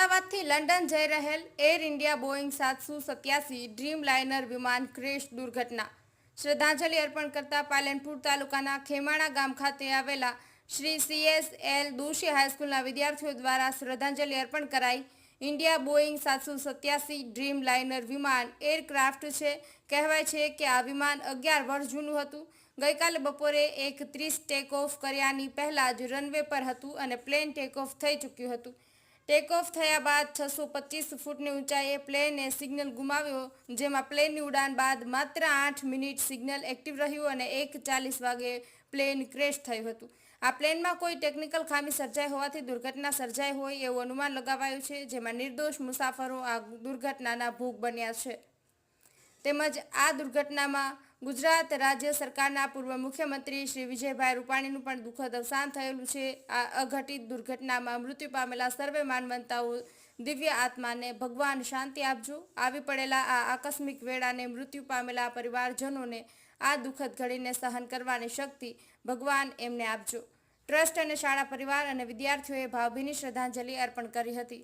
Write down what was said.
અમદાવાદથી લંડન જઈ રહેલ એર ઇન્ડિયા બોઈંગ સાતસો સત્યાસી ડ્રીમ લાઇનર વિમાન ક્રેશ દુર્ઘટના. શ્રદ્ધાંજલિ અર્પણ કરતા પાલનપુર તાલુકાના ખેમાણા ગામ ખાતે આવેલા શ્રી સીએસ એલ દોશી હાઈસ્કૂલના વિદ્યાર્થીઓ દ્વારા શ્રદ્ધાંજલિ અર્પણ કરાઈ. ઇન્ડિયા બોઈંગ સાતસો સત્યાસી ડ્રીમ લાઇનર વિમાન એરક્રાફ્ટ છે. કહેવાય છે કે આ વિમાન અગિયાર વર્ષ જૂનું હતું. ગઈકાલે બપોરે એક ત્રીસ ટેક ઓફ કર્યાની પહેલાં જ રનવે પર હતું અને પ્લેન ટેક ઓફ થઈ ચૂક્યું હતું. ટેક ઓફ થયા બાદ છસો પચીસ ફૂટની ઊંચાઈએ પ્લેને સિગ્નલ ગુમાવ્યો, જેમાં પ્લેનની ઉડાન બાદ માત્ર આઠ મિનિટ સિગ્નલ એક્ટિવ રહ્યું અને એક ચાલીસ વાગે પ્લેન ક્રેશ થયું હતું. આ પ્લેનમાં કોઈ ટેકનિકલ ખામી સર્જાઈ હોવાથી દુર્ઘટના સર્જાઈ હોય એવું અનુમાન લગાવાયું છે, જેમાં નિર્દોષ મુસાફરો આ દુર્ઘટનાના ભોગ બન્યા છે. તેમજ આ દુર્ઘટનામાં ગુજરાત રાજ્ય સરકારના પૂર્વ મુખ્યમંત્રી શ્રી વિજયભાઈ રૂપાણીનું પણ દુઃખદ અવસાન થયેલું છે. આ અઘટિત દુર્ઘટનામાં મૃત્યુ પામેલા સર્વે માનવંતાઓ દિવ્ય આત્માને ભગવાન શાંતિ આપજો. આવી પડેલા આ આકસ્મિક વેળાને મૃત્યુ પામેલા પરિવારજનોને આ દુઃખદ ઘડીને સહન કરવાની શક્તિ ભગવાન એમને આપજો. ટ્રસ્ટ અને શાળા પરિવાર અને વિદ્યાર્થીઓએ ભાવભીની શ્રદ્ધાંજલિ અર્પણ કરી હતી.